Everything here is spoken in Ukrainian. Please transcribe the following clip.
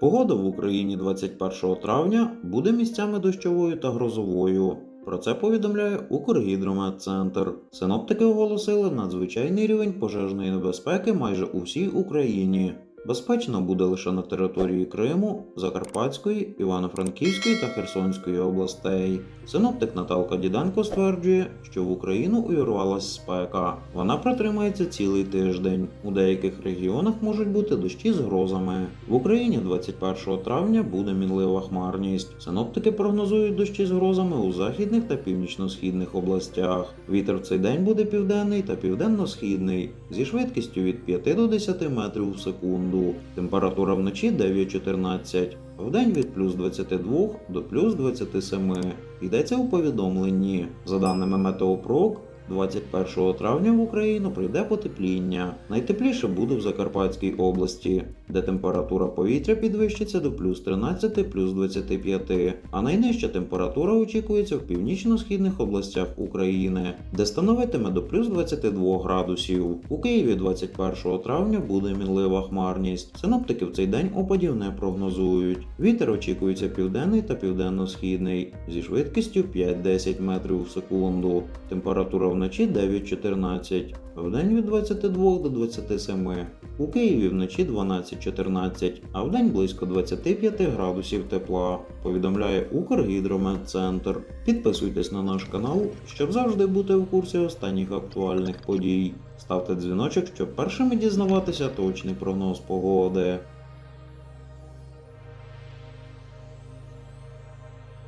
Погода в Україні 21 травня буде місцями дощовою та грозовою. Про це повідомляє Укргідрометцентр. Синоптики оголосили надзвичайний рівень пожежної небезпеки майже у всій Україні. Безпечно буде лише на території Криму, Закарпатської, Івано-Франківської та Херсонської областей. Синоптик Наталка Діденко стверджує, що в Україну увірвалась спека. Вона протримається цілий тиждень. У деяких регіонах можуть бути дощі з грозами. В Україні 21 травня буде мінлива хмарність. Синоптики прогнозують дощі з грозами у західних та північно-східних областях. Вітер в цей день буде південний та південно-східний зі швидкістю від 5 до 10 метрів в секунду. Температура вночі 9-14, вдень від плюс 22 до плюс 27. Йдеться у повідомленні. За даними Метеопрок, 21 травня в Україну прийде потепління. Найтепліше буде в Закарпатській області, де температура повітря підвищиться до плюс 13 плюс 25, а найнижча температура очікується в північно-східних областях України, де становитиме до плюс 22 градусів. У Києві 21 травня буде мінлива хмарність. Синоптики в цей день опадів не прогнозують. Вітер очікується південний та південно-східний зі швидкістю 5-10 метрів в секунду. Температура вночі 9-14, вдень від 22 до 27. У Києві вночі 12-14, а вдень близько 25 градусів тепла. Повідомляє Укргідрометцентр. Підписуйтесь на наш канал, щоб завжди бути в курсі останніх актуальних подій. Ставте дзвіночок, щоб першими дізнаватися точний прогноз погоди.